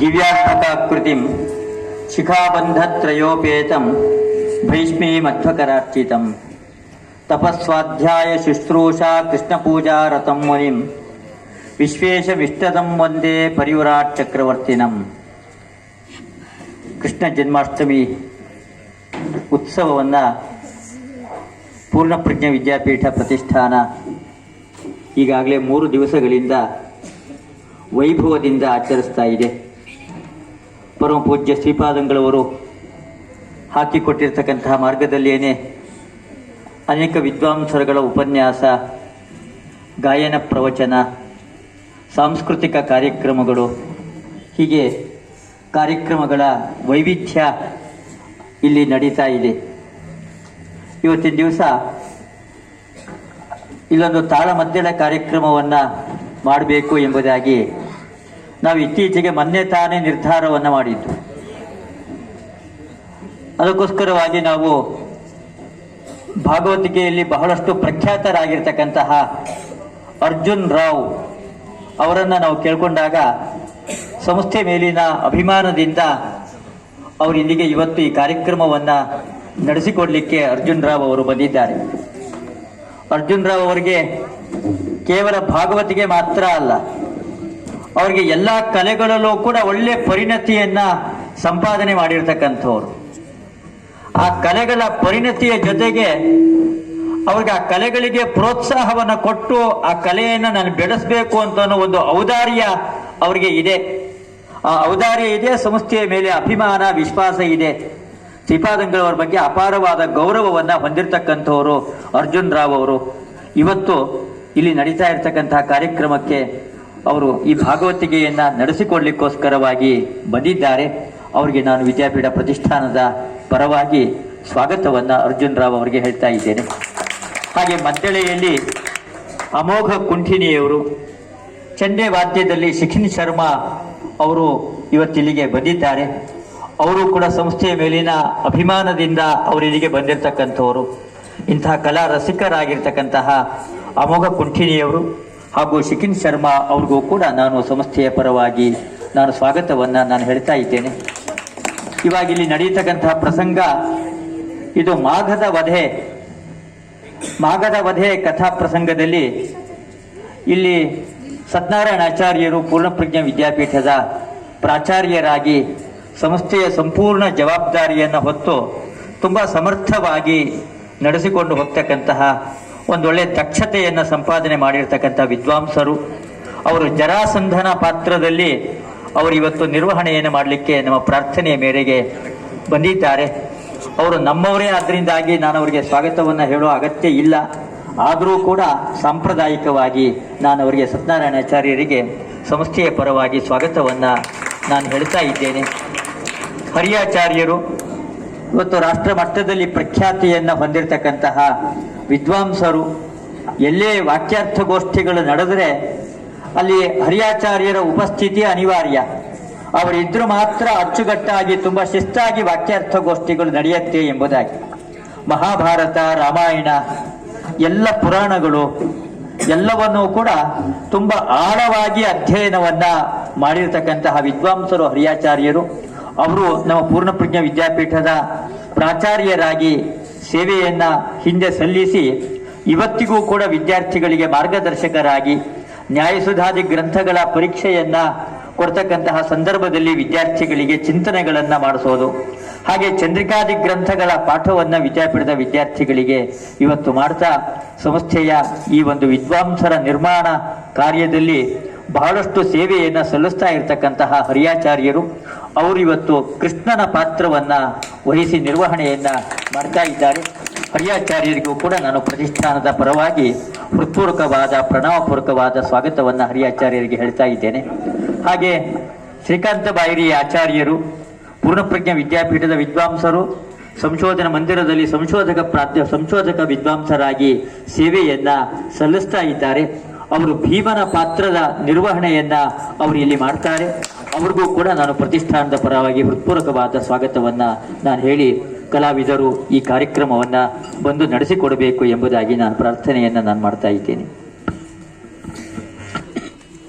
ದಿವ್ಯಾತ್ಮಕಾಕೃತಿಂ ಶಿಖಾಬಂಧತ್ರಯೋಪೇತಂ ಭೈಷ್ಮೀ ಮಧ್ವಕರಾರ್ಚಿತಂ ತಪಸ್ವಾಧ್ಯಾಯ ಶುಶ್ರೂಷಾ ಕೃಷ್ಣಪೂಜಾ ಮುನಿ ಮುನಿಂ ವಿಶ್ವೇಶವಿಷ್ಟದಂ ವಂದೇ ಪರಿವರಾಟ್ ಚಕ್ರವರ್ತಿನಂ ಕೃಷ್ಣ ಜನ್ಮಾಷ್ಟಮಿ ಉತ್ಸವವನ್ನು ಪೂರ್ಣಪ್ರಜ್ಞ ವಿದ್ಯಾಪೀಠ ಪ್ರತಿಷ್ಠಾನ ಈಗಾಗಲೇ ಮೂರು ದಿವಸಗಳಿಂದ ವೈಭವದಿಂದ ಆಚರಿಸ್ತಾ ಇದೆ. ಪರಮ ಪೂಜ್ಯ ಶ್ರೀಪಾದಂಗಳವರು ಹಾಕಿಕೊಟ್ಟಿರ್ತಕ್ಕಂತಹ ಮಾರ್ಗದಲ್ಲಿಯೇ ಅನೇಕ ವಿದ್ವಾಂಸರುಗಳ ಉಪನ್ಯಾಸ, ಗಾಯನ ಪ್ರವಚನ, ಸಾಂಸ್ಕೃತಿಕ ಕಾರ್ಯಕ್ರಮಗಳು, ಹೀಗೆ ಕಾರ್ಯಕ್ರಮಗಳ ವೈವಿಧ್ಯ ಇಲ್ಲಿ ನಡೀತಾ ಇದೆ. ಇವತ್ತಿನ ದಿವಸ ಇಲ್ಲೊಂದು ತಾಳಮದ್ದಳ ಕಾರ್ಯಕ್ರಮವನ್ನು ಮಾಡಬೇಕು ಎಂಬುದಾಗಿ ನಾವು ಇತ್ತೀಚೆಗೆ ಮೊನ್ನೆ ತಾನೇ ನಿರ್ಧಾರವನ್ನು ಮಾಡಿದ್ದು. ಅದಕ್ಕೋಸ್ಕರವಾಗಿ ನಾವು ಭಾಗವತಿಕೆಯಲ್ಲಿ ಬಹಳಷ್ಟು ಪ್ರಖ್ಯಾತರಾಗಿರ್ತಕ್ಕಂತಹ ಅರ್ಜುನ್ ರಾವ್ ಅವರನ್ನು ನಾವು ಕೇಳ್ಕೊಂಡಾಗ ಸಂಸ್ಥೆ ಮೇಲಿನ ಅಭಿಮಾನದಿಂದ ಅವರು ಇಲ್ಲಿಗೆ ಇವತ್ತು ಈ ಕಾರ್ಯಕ್ರಮವನ್ನು ನಡೆಸಿಕೊಡ್ಲಿಕ್ಕೆ ಅರ್ಜುನ್ ರಾವ್ ಅವರು ಬಂದಿದ್ದಾರೆ. ಅರ್ಜುನ್ ರಾವ್ ಅವರಿಗೆ ಕೇವಲ ಭಾಗವತಿಗೆ ಮಾತ್ರ ಅಲ್ಲ ಅವರಿಗೆ ಎಲ್ಲ ಕಲೆಗಳಲ್ಲೂ ಕೂಡ ಒಳ್ಳೆ ಪರಿಣತಿಯನ್ನ ಸಂಪಾದನೆ ಮಾಡಿರ್ತಕ್ಕಂಥವ್ರು. ಆ ಕಲೆಗಳ ಪರಿಣತಿಯ ಜೊತೆಗೆ ಅವ್ರಿಗೆ ಆ ಕಲೆಗಳಿಗೆ ಪ್ರೋತ್ಸಾಹವನ್ನು ಕೊಟ್ಟು ಆ ಕಲೆಯನ್ನು ನಾನು ಬೆಳೆಸಬೇಕು ಅಂತ ಒಂದು ಔದಾರ್ಯ ಅವರಿಗೆ ಇದೆ. ಆ ಔದಾರ್ಯ ಇದೆ, ಸಂಸ್ಥೆಯ ಮೇಲೆ ಅಭಿಮಾನ, ವಿಶ್ವಾಸ ಇದೆ. ಶ್ರೀಪಾದಂಗಳವರ ಬಗ್ಗೆ ಅಪಾರವಾದ ಗೌರವವನ್ನ ಹೊಂದಿರತಕ್ಕಂಥವರು ಅರ್ಜುನ್ ರಾವ್ ಅವರು. ಇವತ್ತು ಇಲ್ಲಿ ನಡೀತಾ ಇರತಕ್ಕಂತಹ ಕಾರ್ಯಕ್ರಮಕ್ಕೆ ಅವರು ಈ ಭಾಗವತಿಕೆಯನ್ನ ನಡೆಸಿಕೊಡ್ಲಿಕ್ಕೋಸ್ಕರವಾಗಿ ಬಂದಿದ್ದಾರೆ. ಅವರಿಗೆ ನಾನು ವಿದ್ಯಾಪೀಠ ಪ್ರತಿಷ್ಠಾನದ ಪರವಾಗಿ ಸ್ವಾಗತವನ್ನ ಅರ್ಜುನ್ ರಾವ್ ಅವರಿಗೆ ಹೇಳ್ತಾ ಇದ್ದೇನೆ. ಹಾಗೆ ಮದ್ದಳೆಯಲ್ಲಿ ಅಮೋಘ ಕುಂಠಿನಿಯವರು ಚಂಡೆ ವಾದ್ಯದಲ್ಲಿ ಶಿಖಿನ್ ಶರ್ಮಾ ಅವರು ಇವತ್ತಿಲ್ಲಿಗೆ ಬಂದಿದ್ದಾರೆ. ಅವರು ಕೂಡ ಸಂಸ್ಥೆಯ ಮೇಲಿನ ಅಭಿಮಾನದಿಂದ ಅವರು ಇಲ್ಲಿಗೆ ಬಂದಿರತಕ್ಕಂಥವರು. ಇಂತಹ ಕಲಾ ರಸಿಕರಾಗಿರ್ತಕ್ಕಂತಹ ಅಮೋಘ ಕುಂಠಿನಿಯವರು ಹಾಗೂ ಶಿಖಿನ್ ಶರ್ಮಾ ಅವ್ರಿಗೂ ಕೂಡ ನಾನು ಸಂಸ್ಥೆಯ ಪರವಾಗಿ ನಾನು ಸ್ವಾಗತವನ್ನು ನಾನು ಹೇಳ್ತಾ ಇದ್ದೇನೆ. ಇವಾಗ ಇಲ್ಲಿ ನಡೆಯತಕ್ಕಂತಹ ಪ್ರಸಂಗ ಇದು ಮಾಘದ ವಧೆ ಮಾಘದ ವಧೆ ಕಥಾ ಪ್ರಸಂಗದಲ್ಲಿ ಇಲ್ಲಿ ಸತ್ಯನಾರಾಯಣ ಆಚಾರ್ಯರು ಪೂರ್ಣಪ್ರಜ್ಞ ವಿದ್ಯಾಪೀಠದ ಪ್ರಾಚಾರ್ಯರಾಗಿ ಸಂಸ್ಥೆಯ ಸಂಪೂರ್ಣ ಜವಾಬ್ದಾರಿಯನ್ನು ಹೊತ್ತು ತುಂಬ ಸಮರ್ಥವಾಗಿ ನಡೆಸಿಕೊಂಡು ಹೋಗ್ತಕ್ಕಂತಹ ಒಂದೊಳ್ಳೆ ದಕ್ಷತೆಯನ್ನು ಸಂಪಾದನೆ ಮಾಡಿರ್ತಕ್ಕಂಥ ವಿದ್ವಾಂಸರು, ಅವರು ಜರಾಸಂಧನ ಪಾತ್ರದಲ್ಲಿ ಅವರು ಇವತ್ತು ನಿರ್ವಹಣೆಯನ್ನು ಮಾಡಲಿಕ್ಕೆ ನಮ್ಮ ಪ್ರಾರ್ಥನೆಯ ಮೇರೆಗೆ ಬಂದಿದ್ದಾರೆ. ಅವರು ನಮ್ಮವರೇ ಆದ್ದರಿಂದಾಗಿ ನಾನು ಅವರಿಗೆ ಸ್ವಾಗತವನ್ನು ಹೇಳೋ ಅಗತ್ಯ ಇಲ್ಲ. ಆದರೂ ಕೂಡ ಸಾಂಪ್ರದಾಯಿಕವಾಗಿ ನಾನು ಅವರಿಗೆ ಸತ್ಯನಾರಾಯಣಾಚಾರ್ಯರಿಗೆ ಸಂಸ್ಥೆಯ ಪರವಾಗಿ ಸ್ವಾಗತವನ್ನು ನಾನು ಹೇಳ್ತಾ ಇದ್ದೇನೆ. ಹರಿಯಾಚಾರ್ಯರು ಇವತ್ತು ರಾಷ್ಟ್ರ ಮಟ್ಟದಲ್ಲಿ ಪ್ರಖ್ಯಾತಿಯನ್ನು ಹೊಂದಿರತಕ್ಕಂತಹ ವಿದ್ವಾಂಸರು, ಎಲ್ಲೇ ವಾಕ್ಯಾರ್ಥಗೋಷ್ಠಿಗಳು ನಡೆದರೆ ಅಲ್ಲಿ ಹರಿಯಾಚಾರ್ಯರ ಉಪಸ್ಥಿತಿ ಅನಿವಾರ್ಯ. ಅವರಿದ್ದರೂ ಮಾತ್ರ ಅಚ್ಚುಗಟ್ಟಾಗಿ ತುಂಬ ಶಿಸ್ತಾಗಿ ವಾಕ್ಯಾರ್ಥಗೋಷ್ಠಿಗಳು ನಡೆಯುತ್ತೆ ಎಂಬುದಾಗಿ. ಮಹಾಭಾರತ, ರಾಮಾಯಣ, ಎಲ್ಲ ಪುರಾಣಗಳು, ಎಲ್ಲವನ್ನೂ ಕೂಡ ತುಂಬ ಆಳವಾಗಿ ಅಧ್ಯಯನವನ್ನ ಮಾಡಿರ್ತಕ್ಕಂತಹ ವಿದ್ವಾಂಸರು, ಹರಿಯಾಚಾರ್ಯರು. ಅವರು ನಮ್ಮ ಪೂರ್ಣಪ್ರಜ್ಞ ವಿದ್ಯಾಪೀಠದ ಪ್ರಾಚಾರ್ಯರಾಗಿ ಸೇವೆಯನ್ನ ಹಿಂದೆ ಸಲ್ಲಿಸಿ ಇವತ್ತಿಗೂ ಕೂಡ ವಿದ್ಯಾರ್ಥಿಗಳಿಗೆ ಮಾರ್ಗದರ್ಶಕರಾಗಿ ನ್ಯಾಯಸುಧಾದಿ ಗ್ರಂಥಗಳ ಪರೀಕ್ಷೆಯನ್ನ ಕೊಡ್ತಕ್ಕಂತಹ ಸಂದರ್ಭದಲ್ಲಿ ವಿದ್ಯಾರ್ಥಿಗಳಿಗೆ ಚಿಂತನೆಗಳನ್ನ ಮಾಡಿಸೋದು. ಹಾಗೆ ಚಂದ್ರಿಕಾದಿ ಗ್ರಂಥಗಳ ಪಾಠವನ್ನ ವಿದ್ಯಾಪೀಠದ ವಿದ್ಯಾರ್ಥಿಗಳಿಗೆ ಇವತ್ತು ಮಾಡ್ತಾ ಸಂಸ್ಥೆಯ ಈ ಒಂದು ವಿದ್ವಾಂಸರ ನಿರ್ಮಾಣ ಕಾರ್ಯದಲ್ಲಿ ಬಹಳಷ್ಟು ಸೇವೆಯನ್ನ ಸಲ್ಲಿಸ್ತಾ ಇರತಕ್ಕಂತಹ ಹರಿಯಾಚಾರ್ಯರು, ಅವರು ಇವತ್ತು ಕೃಷ್ಣನ ಪಾತ್ರವನ್ನ ವಹಿಸಿ ನಿರ್ವಹಣೆಯನ್ನ ಮಾಡ್ತಾ ಇದ್ದಾರೆ. ಹರಿಯಾಚಾರ್ಯರಿಗೂ ಕೂಡ ನಾನು ಪ್ರತಿಷ್ಠಾನದ ಪರವಾಗಿ ಹೃತ್ಪೂರ್ವಕವಾದ, ಪ್ರಣವಪೂರ್ವಕವಾದ ಸ್ವಾಗತವನ್ನ ಹರಿಯಾಚಾರ್ಯರಿಗೆ ಹೇಳ್ತಾ ಇದ್ದೇನೆ. ಹಾಗೆ ಶ್ರೀಕಾಂತ ಬಾಯಿರಿ ಆಚಾರ್ಯರು, ಪೂರ್ಣಪ್ರಜ್ಞ ವಿದ್ಯಾಪೀಠದ ವಿದ್ವಾಂಸರು, ಸಂಶೋಧನ ಮಂದಿರದಲ್ಲಿ ಸಂಶೋಧಕ ಪ್ರಾಧ್ಯ, ಸಂಶೋಧಕ ವಿದ್ವಾಂಸರಾಗಿ ಸೇವೆಯನ್ನ ಸಲ್ಲಿಸ್ತಾ ಇದ್ದಾರೆ. ಅವರು ಭೀಮನ ಪಾತ್ರದ ನಿರ್ವಹಣೆಯನ್ನ ಅವರು ಇಲ್ಲಿ ಮಾಡ್ತಾರೆ. ಅವ್ರಿಗೂ ಕೂಡ ನಾನು ಪ್ರತಿಷ್ಠಾನದ ಪರವಾಗಿ ಹೃತ್ಪೂರ್ವಕವಾದ ಸ್ವಾಗತವನ್ನ ನಾನು ಹೇಳಿ ಕಲಾವಿದರು ಈ ಕಾರ್ಯಕ್ರಮವನ್ನ ಬಂದು ನಡೆಸಿಕೊಡಬೇಕು ಎಂಬುದಾಗಿ ನಾನು ಪ್ರಾರ್ಥನೆಯನ್ನ ನಾನು ಮಾಡ್ತಾ ಇದ್ದೇನೆ.